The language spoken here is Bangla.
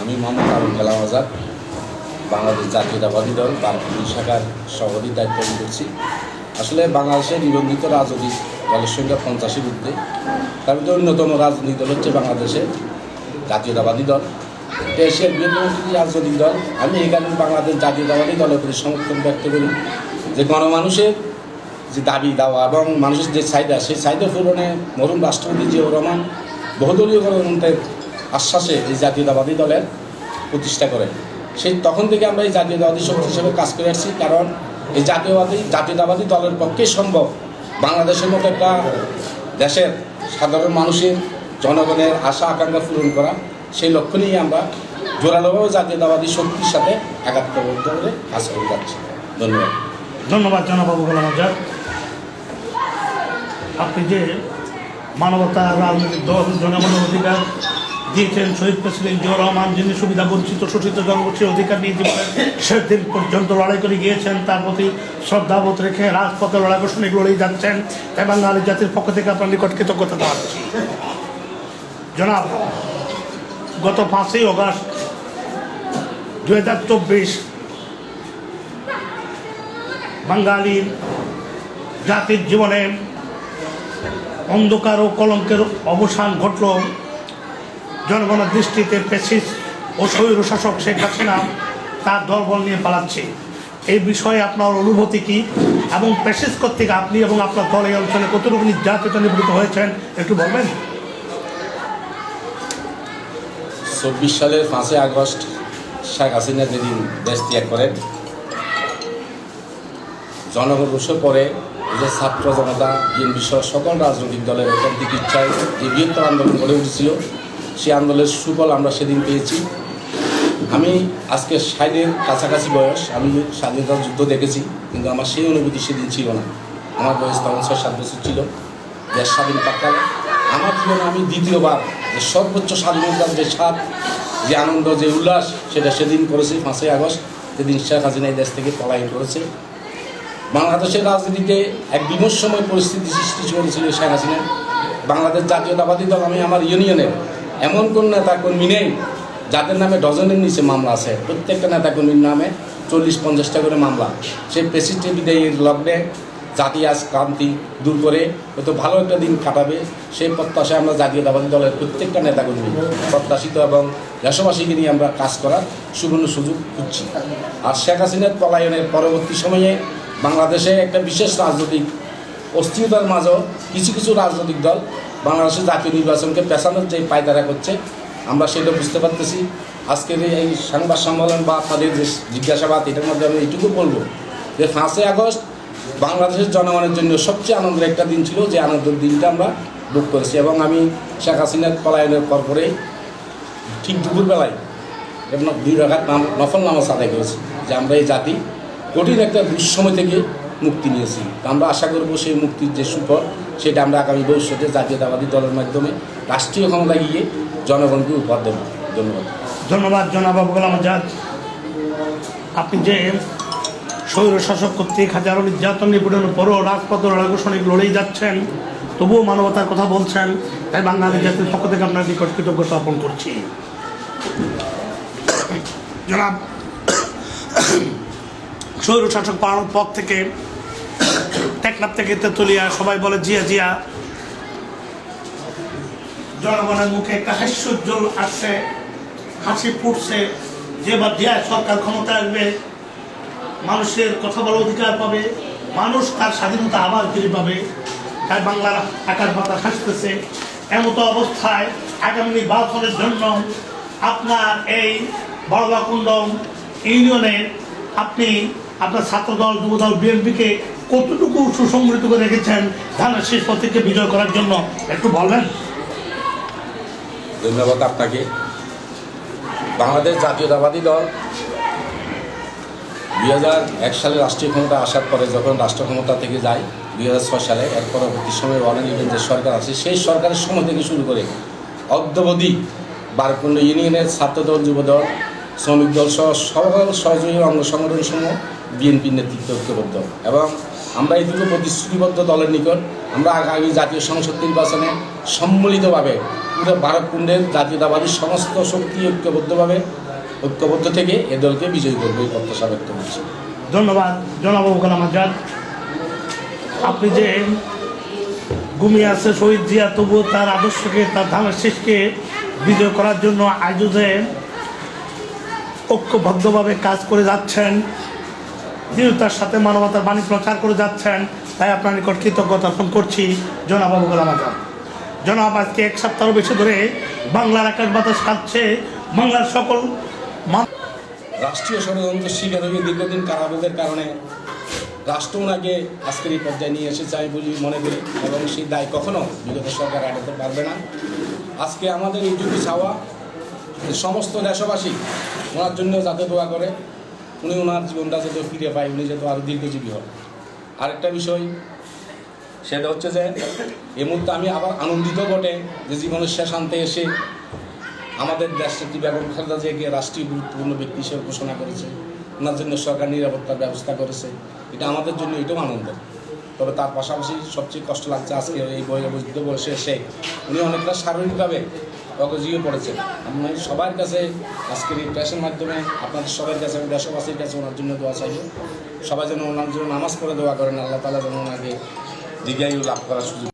আমি মোহাম্মদ আবুল কালাম আজাদ, বাংলাদেশ জাতীয়তাবাদী দল বারপুর শাখার সভাপতির দায়িত্ব করছি। আসলে বাংলাদেশের নিবন্ধিত রাজনৈতিক দলের সংখ্যা পঞ্চাশের ঊর্ধ্বে। তার মধ্যে অন্যতম রাজনৈতিক দল হচ্ছে বাংলাদেশের জাতীয়তাবাদী দল। এশিয়ার বৃহত্তম রাজনৈতিক দল, আমি এই কারণে বাংলাদেশ জাতীয়তাবাদী দলের প্রতি সমর্থন ব্যক্ত করি। যে গণমানুষের যে দাবি দাওয়া এবং মানুষের যে চাহিদা, সেই চাহিদা পূরণে মরুম রাষ্ট্রপতি জিয়াউর রহমান বহুদলীয় গণতন্ত্রের আশ্বাসে এই জাতীয়তাবাদী দলের প্রতিষ্ঠা করেন সেই তখন থেকে আমরা এই জাতীয়তাবাদী শক্তি হিসেবে কাজ করে আসছি, কারণ এই জাতীয়বাদী জাতীয়তাবাদী দলের পক্ষে সম্ভব। বাংলাদেশের মতো একটা দেশের সাধারণ মানুষের জনগণের আশা, আকাঙ্ক্ষা পূরণ করা, সেই লক্ষ্য নিয়ে আমরা জোরালোভাবে জাতীয়তাবাদী শক্তির সাথে একাত্মবদ্ধ করে কাজ করে যাচ্ছি। ধন্যবাদ। ধন্যবাদ জনাবাবু গোলাম আজাদ। আপনি যে মানবতা রাজনৈতিক দল, জনগণের অধিকার দিয়েছেন শহীদ প্রেসিডেন্ট জিয়াউর রহমান, যিনি সুবিধা বঞ্চিত, শোষিত জনগোষ্ঠীর অধিকার নিয়ে জীবনের শেষ দিন পর্যন্ত লড়াই করে গিয়েছেন, তার প্রতি শ্রদ্ধাবোধ রেখে রাজপথে লড়াই ঘোষণা লড়েই যাচ্ছেন। তাই বাঙালি জাতির পক্ষ থেকে আপনার নিকট কৃতজ্ঞতা জানাচ্ছি। জনাব, গত পাঁচই অগস্ট দু হাজার চব্বিশ বাঙালির জাতির জীবনে অন্ধকার ও কলঙ্কের অবসান ঘটল। জনগণের দৃষ্টিতে পেসিস ও স্বৈর শাসক শেখ হাসিনা তার দলবল নিয়ে পালাচ্ছে। এই বিষয়ে আপনার অনুভূতি কি? এবং পেসিস কর্তৃক আপনি এবং আপনার দল এই অঞ্চলে কতটুকু নির্যাতিত নিবৃত হয়েছেন একটু বলবেন? চব্বিশ সালের পাঁচই আগস্ট শেখ হাসিনা যেদিন দেশ ত্যাগ করেন, জনগণ বসে পরে যে ছাত্র জনতা, বিএনপি সহ সকল রাজনৈতিক দলের একান্তিক ইচ্ছায় যে বৃহত্তর আন্দোলন গড়ে উঠেছিল সেই আন্দোলনের সুফল আমরা সেদিন পেয়েছি। আমি আজকে ষাটের কাছাকাছি বয়স, আমি স্বাধীনতা যুদ্ধ দেখেছি, কিন্তু আমার সেই অনুভূতি সেদিন ছিল না। আমার বয়স তখন ছয়, সাত বছর ছিল। দেশ স্বাধীন পাকালে আমার জীবনে আমি দ্বিতীয়বার যে সর্বোচ্চ স্বাধীনতার যে স্বাদ, যে আনন্দ, যে উল্লাস, সেটা সেদিন করেছি, পাঁচই আগস্ট, যেদিন শেখ হাসিনা এই দেশ থেকে পলায়ন করেছে। বাংলাদেশের রাজনীতিতে এক বিমর্ষময় পরিস্থিতি সৃষ্টি করেছিল শেখ হাসিনা। বাংলাদেশ জাতীয়তাবাদী দল আমি আমার ইউনিয়নের এমন কোন নেতা কর্মী নেই, যাদের নামে ডজনের নিচে মামলা আছে। প্রত্যেকটা নেতা কর্মীর নামে চল্লিশ, পঞ্চাশটা করে মামলা। সেই প্রেসিডেন্ট বিদায়ের লগ্নে জাতি আজ ক্রান্তি দূর করে হয়তো ভালো একটা দিন কাটাবে, সেই প্রত্যাশায় আমরা জাতীয়তাবাদী দলের প্রত্যেকটা নেতাকর্মী প্রত্যাশিত এবং দেশবাসীকে নিয়ে আমরা কাজ করার সুবর্ণ সুযোগ খুঁজছি। আর শেখ হাসিনার পলায়নের পরবর্তী সময়ে বাংলাদেশে একটা বিশেষ রাজনৈতিক অস্থিরতার মাঝেও কিছু কিছু রাজনৈতিক দল বাংলাদেশের জাতীয় নির্বাচনকে পেছানোর যে পায়দারা করছে, আমরা সেটা বুঝতে পারতেছি। আজকের এই সংবাদ সম্মেলন বা তাদের যে জিজ্ঞাসাবাদ, এটার মধ্যে আমি এইটুকু বলব যে পাঁচই আগস্ট বাংলাদেশের জনগণের জন্য সবচেয়ে আনন্দের একটা দিন ছিল, যে আনন্দের দিনটা আমরা বুক করেছি। এবং আমি শেখ হাসিনার পলায়নের পর পরেই ঠিক দুপুরবেলায় দুই রাখাত নাম নফল নামাজ আদায় করেছি, যে আমরা এই জাতি কঠিন একটা দুঃসময় থেকে মুক্তি নিয়েছি। আমরা আশা করব সেই মুক্তির যে সুফল সেটা আমরা আগামী ভবিষ্যতে জাতীয়তাবাদী দলের মাধ্যমে রাষ্ট্রীয় ক্ষমতায় গিয়ে জনগণকে উপহার দেব। ধন্যবাদ। ধন্যবাদ জনাবাবু গোলাম আজাদ। আপনি যে স্বৈর শাসক কর্তৃক হাজারো নির্যাতন নিপীড়নের পরও রাজপথ রাগসনিক লড়েই যাচ্ছেন, তবুও মানবতার কথা বলছেন, তাই বাঙালি জাতির পক্ষ থেকে আপনার নিকট কৃতজ্ঞতা অর্পণ করছি। জনাব, স্বৈর শাসক পালানোর পর থেকে টেকনাফ থেকে তেতুলিয়া, সবাই বলে জিয়া জিয়া। জনগণের মুখে একটা হাস্যোজ্জ্বল আসছে, হাসি ফুটছে, যে বা জিয়া সরকার ক্ষমতা আসবে, মানুষের কথা বলার অধিকার পাবে, মানুষ তার স্বাধীনতা আবার ফিরে পাবে, তাই বাংলার আকাশ বাতাস হাসতেছে। এমতো অবস্থায় আগামী নির্বাচনের জন্য আপনার এই বড়বাকুণ্ডম ইউনিয়নে আপনি আপনার ছাত্রদল, যুবদল, বিএনপিকে কতটুকু সুসংগঠিত করে রেখেছেন ধানের শেষ পথকে বিজয় করার জন্য? একটু বলবেন। ধন্যবাদ আপনাকে। বাংলাদেশ জাতীয়তাবাদী দল দুই হাজার এক সালে রাষ্ট্রীয় ক্ষমতা আসার পরে যখন রাষ্ট্র ক্ষমতা থেকে যায়, দুই হাজার ছয় সালে এর পরবর্তী সময়ে অনির্বাচিত যে সরকার আছে, সেই সরকারের সময় থেকে শুরু করে অদ্যবধি বারকুণ্ড ইউনিয়নের ছাত্রদল, যুবদল শ্রমিক দল সহ সকল সহযোগী অঙ্গ সংগঠন সমূহ বিএনপির নেতৃত্ব ঐক্যবদ্ধ। এবং আমরা এইটুকু প্রতিশ্রুতিবদ্ধ দলের নিকট আমরা আগামী জাতীয় সংসদ নির্বাচনে সম্মিলিতভাবে পুরো ভারতকুণ্ডের জাতীয়তাবাদী সমস্ত শক্তি ঐক্যবদ্ধভাবে ঐক্যবদ্ধ থেকে এ দলকে বিজয়ী করবে এই প্রত্যাশা ব্যক্ত করছি। ধন্যবাদ, জনাব কালাম আজাদ। আপনি যে ঘুমিয়ে আছে শহীদ জিয়া তবু তার আদর্শকে, তার ধানের শেষকে বিজয় করার জন্য যে ঐক্যবদ্ধভাবে কাজ করে যাচ্ছেন। দৃঢ়তার সাথে মানবতার বাণী প্রচার করে যাচ্ছেন। তাই আপনার নিকট কৃতজ্ঞতা অর্পণ করছি। জনাব আবু কালাম আজাদ। জনাব, আজকে এক সপ্তাহ বেশি ধরে বাংলার আকাশ বাতাস কাঁদছে বাংলার সকল রাষ্ট্রীয় ষড়যন্ত্র শিকার হয়ে দীর্ঘদিন কারাভোগের কারণে। রাষ্ট্র ওনাকে আজকের এই পর্যায়ে নিয়ে এসেছে, আমি বলি মনে করি। এবং সেই দায় কখনো বিগত সরকার আটাতে পারবে না। আজকে আমাদের এই এইটুকু চাওয়া সমস্ত দেশবাসী ওনার জন্য যাতে দোয়া করে, উনি ওনার জীবনটা যাতে ফিরে পায়, উনি যাতে আরও দীর্ঘজীবী হন। আরেকটা বিষয়, সেটা হচ্ছে যে এই মুহূর্তে আমি আবার আনন্দিত বটে যে জীবনের শেষ আনতে এসে আমাদের দেশটি বেগম খালেদা জিয়াকে রাষ্ট্রীয় গুরুত্বপূর্ণ ব্যক্তি হিসেবে ঘোষণা করেছে। ওনার জন্য সরকার নিরাপত্তার ব্যবস্থা করেছে। এটা আমাদের জন্য এটাও আনন্দ। তবে তার পাশাপাশি সবচেয়ে কষ্ট লাগছে আজকে এই বয়ে বুঝতে বসে এসে উনি অনেকটা শারীরিকভাবে অগজিয়ে পড়েছে। আমি সবার কাছে আজকের এই প্রেসের মাধ্যমে আপনাদের সবার কাছে, আমি দেশবাসীর কাছে ওনার জন্য দোয়া চাইব। সবাই যেন ওনার জন্য নামাজ পড়ে দোয়া করেন, আল্লাহ তালা যেন ওনাকে দীর্ঘায়ু লাভ করার সুযোগ